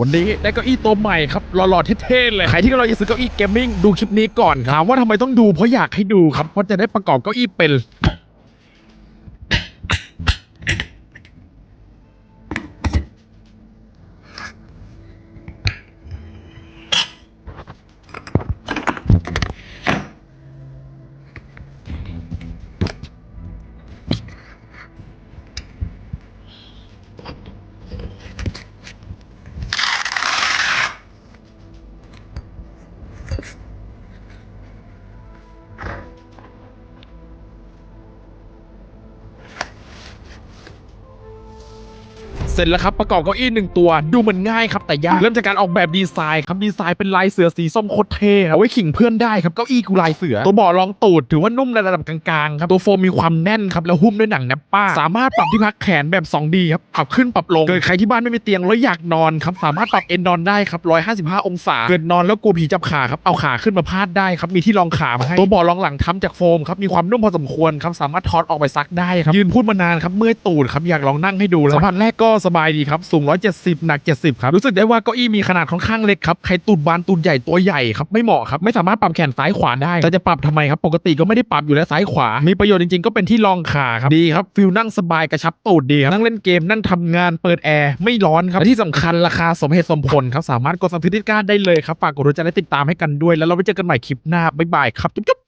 วันนี้ได้เก้าอี้ตัวใหม่ครับหล่อๆเท่ๆเลย ใครที่กำลังจะซื้อเก้าอี้เกมมิ่งดูคลิปนี้ก่อนครับถามว่าทำไมต้องดูเพราะอยากให้ดูครับ เพราะจะได้ประกอบเก้าอี้เป็น เสร็จแล้วครับประกอบเก้าอี้หนึ่งตัว ดูเหมือนง่ายครับแต่ยากเริ่มจากการออกแบบดีไซน์ครับดีไซน์เป็นลายเสือสีส้มโคตรเท่ครับเอาไว้ขิงเพื่อนได้ครับเก้าอี้กูลายเสือ ตัวเบาะรองตูดถือว่านุ่มในระดับกลางๆครับตัวโฟมมีความแน่นครับแล้วหุ้มด้วยหนังแนปป้า สามารถปรับที่พักแขนแบบ 2D ครับปรับขึ้นปรับลงเกิดใครที่บ้านไม่มีเตียงแล้วอยากนอนครับสามารถปรับเอนนอนได้ครับ155 องศา เกิดนอนแล้วกลัวผีจับขาครับเอาขาขึ้นมาพาดได้ครับมีที่รองขามาให้ตัวเบาะรองหลังทำจากโฟมครับมีความนุ่มพอสมควรครับสามารถถอดออกไปซักได้ครับยืนพูดมานานครับเมื่อยตูดครับอยากลองนั่งให้ดูแล้วสัมผัสแรกก็สบายดีครับ สูง 170 หนัก 70 ครับ รู้สึกได้ว่าเก้าอี้มีขนาดค่อนข้างเล็กครับ ใครตูดบานตูดใหญ่ตัวใหญ่ครับ ไม่เหมาะครับ ไม่สามารถปรับแขนซ้ายขวาได้ แต่จะปรับทำไมครับ ปกติก็ไม่ได้ปรับอยู่แล้วซ้ายขวา มีประโยชน์จริงๆ ก็เป็นที่รองขาครับ ดีครับ ฟิลนั่งสบายกระชับตูดดีครับ นั่งเล่นเกม นั่งทำงาน เปิดแอร์ ไม่ร้อนครับและที่สำคัญราคาสมเหตุสมผลครับ สามารถกดสั่งซื้อที่ก้าได้เลยครับ ฝากกดรู้ใจและติดตามให้กันด้วย แล้วเราไว้เจอกันใหม่คลิปหน้าบ๊ายบายครับจุ๊บ